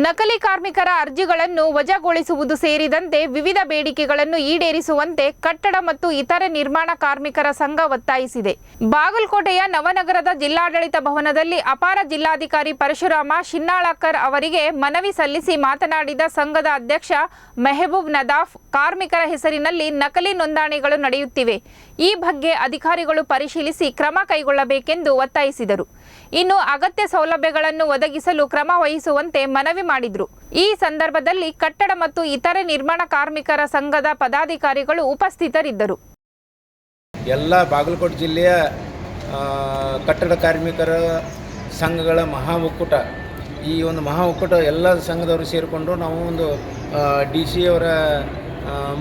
ನಕಲಿ ಕಾರ್ಮಿಕರ ಅರ್ಜಿಗಳನ್ನು ವಜಾಗೊಳಿಸುವುದು ಸೇರಿದಂತೆ ವಿವಿಧ ಬೇಡಿಕೆಗಳನ್ನು ಈಡೇರಿಸುವಂತೆ ಕಟ್ಟಡ ಮತ್ತು ಇತರೆ ನಿರ್ಮಾಣ ಕಾರ್ಮಿಕರ ಸಂಘ ಒತ್ತಾಯಿಸಿದೆ. ಬಾಗಲಕೋಟೆಯ ನವನಗರದ ಜಿಲ್ಲಾಡಳಿತ ಭವನದಲ್ಲಿ ಅಪಾರ ಜಿಲ್ಲಾಧಿಕಾರಿ ಪರಶುರಾಮ ಶಿನ್ನಾಳಕರ್ ಅವರಿಗೆ ಮನವಿ ಸಲ್ಲಿಸಿ ಮಾತನಾಡಿದ ಸಂಘದ ಅಧ್ಯಕ್ಷ ಮೆಹಬೂಬ್ ನದಾಫ್, ಕಾರ್ಮಿಕರ ಹೆಸರಿನಲ್ಲಿ ನಕಲಿ ನೋಂದಣಿಗಳು ನಡೆಯುತ್ತಿವೆ. ಈ ಬಗ್ಗೆ ಅಧಿಕಾರಿಗಳು ಪರಿಶೀಲಿಸಿ ಕ್ರಮ ಕೈಗೊಳ್ಳಬೇಕೆಂದು ಒತ್ತಾಯಿಸಿದರು. ಇನ್ನು ಅಗತ್ಯ ಸೌಲಭ್ಯಗಳನ್ನು ಒದಗಿಸಲು ಕ್ರಮ ವಹಿಸುವಂತೆ ಮನವಿ ಮಾಡಿದ್ರು. ಈ ಸಂದರ್ಭದಲ್ಲಿ ಕಟ್ಟಡ ಮತ್ತು ಇತರೆ ನಿರ್ಮಾಣ ಕಾರ್ಮಿಕರ ಸಂಘದ ಪದಾಧಿಕಾರಿಗಳು ಉಪಸ್ಥಿತರಿದ್ದರು. ಎಲ್ಲ ಬಾಗಲಕೋಟೆ ಜಿಲ್ಲೆಯ ಕಟ್ಟಡ ಕಾರ್ಮಿಕರ ಸಂಘಗಳ ಮಹಾ ಒಕ್ಕೂಟ, ಈ ಒಂದು ಮಹಾ ಒಕ್ಕೂಟ ಎಲ್ಲ ಸಂಘದವರು ಸೇರಿಕೊಂಡು ನಾವು ಒಂದು ಡಿ ಸಿ ಅವರ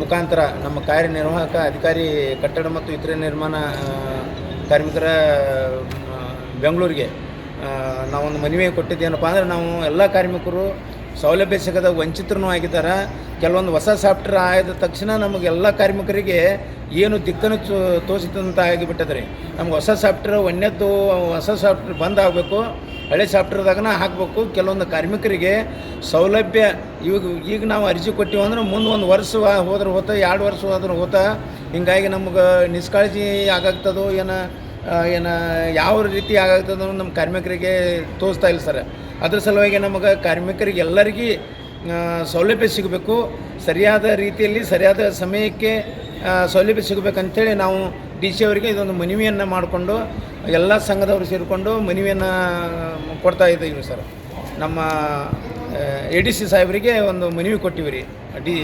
ಮುಖಾಂತರ ನಮ್ಮ ಕಾರ್ಯನಿರ್ವಾಹಕ ಅಧಿಕಾರಿ, ಕಟ್ಟಡ ಮತ್ತು ಇತರೆ ನಿರ್ಮಾಣ ಕಾರ್ಮಿಕರ ಬೆಂಗಳೂರಿಗೆ ನಾವೊಂದು ಮನವಿ ಕೊಟ್ಟಿದ್ದೇನಪ್ಪ ಅಂದರೆ ನಾವು ಎಲ್ಲ ಕಾರ್ಮಿಕರು ಸೌಲಭ್ಯ ಸಿಗದ ವಂಚಿತರೂ ಆಗಿದ್ದಾರೆ. ಕೆಲವೊಂದು ಹೊಸ ಸಾಫ್ಟ್ವೇರ್ ಆದ ತಕ್ಷಣ ನಮಗೆ ಎಲ್ಲ ಕಾರ್ಮಿಕರಿಗೆ ಏನು ದಿಕ್ಕನ್ನು ತೋರಿಸಿದಂತ ಆಗಿಬಿಟ್ಟದ್ರಿ. ನಮ್ಗೆ ಹೊಸ ಸಾಫ್ಟ್ವೇರ್ ಒಂದೇದ್ದು ಹೊಸ ಸಾಫ್ಟ್ವೇರ್ ಬಂದ್ ಆಗಬೇಕು. ಹಳೆ ಸಾಫ್ಟ್ವೇರ್ದಾಗನ ಹಾಕಬೇಕು. ಕೆಲವೊಂದು ಕಾರ್ಮಿಕರಿಗೆ ಸೌಲಭ್ಯ ಇವಾಗ ಈಗ ನಾವು ಅರ್ಜಿ ಕೊಟ್ಟಿವಿ ಅಂದ್ರೆ ಮುಂದೆ ಒಂದು ವರ್ಷ ಹೋದ್ರೆ ಹೋತ, ಎರಡು ವರ್ಷ ಹೋದ್ರೆ ಹೋತ. ಹಿಂಗಾಗಿ ನಮ್ಗೆ ನಿಷ್ಕಾಳಜಿ ಆಗಾಗ್ತದೋ ಏನೋ ಏನು, ಯಾವ ರೀತಿ ಆಗಾಗ್ತದೋ ನಮ್ಮ ಕಾರ್ಮಿಕರಿಗೆ ತೋರಿಸ್ತಾ ಇಲ್ಲ ಸರ್. ಅದ್ರ ಸಲುವಾಗಿ ನಮಗೆ ಕಾರ್ಮಿಕರಿಗೆ ಎಲ್ಲರಿಗೂ ಸೌಲಭ್ಯ ಸಿಗಬೇಕು. ಸರಿಯಾದ ರೀತಿಯಲ್ಲಿ, ಸರಿಯಾದ ಸಮಯಕ್ಕೆ ಸೌಲಭ್ಯ ಸಿಗಬೇಕಂತೇಳಿ ನಾವು ಡಿ ಸಿ ಅವರಿಗೆ ಇದೊಂದು ಮನವಿಯನ್ನು ಮಾಡಿಕೊಂಡು, ಎಲ್ಲ ಸಂಘದವರು ಸೇರಿಕೊಂಡು ಮನವಿಯನ್ನು ಕೊಡ್ತಾ ಇದ್ದೀವಿ ಸರ್. ನಮ್ಮ ಎ ಡಿ ಸಿ ಸಾಹೇಬರಿಗೆ ಒಂದು ಮನವಿ ಕೊಟ್ಟಿವಿ ರೀ, ಡಿ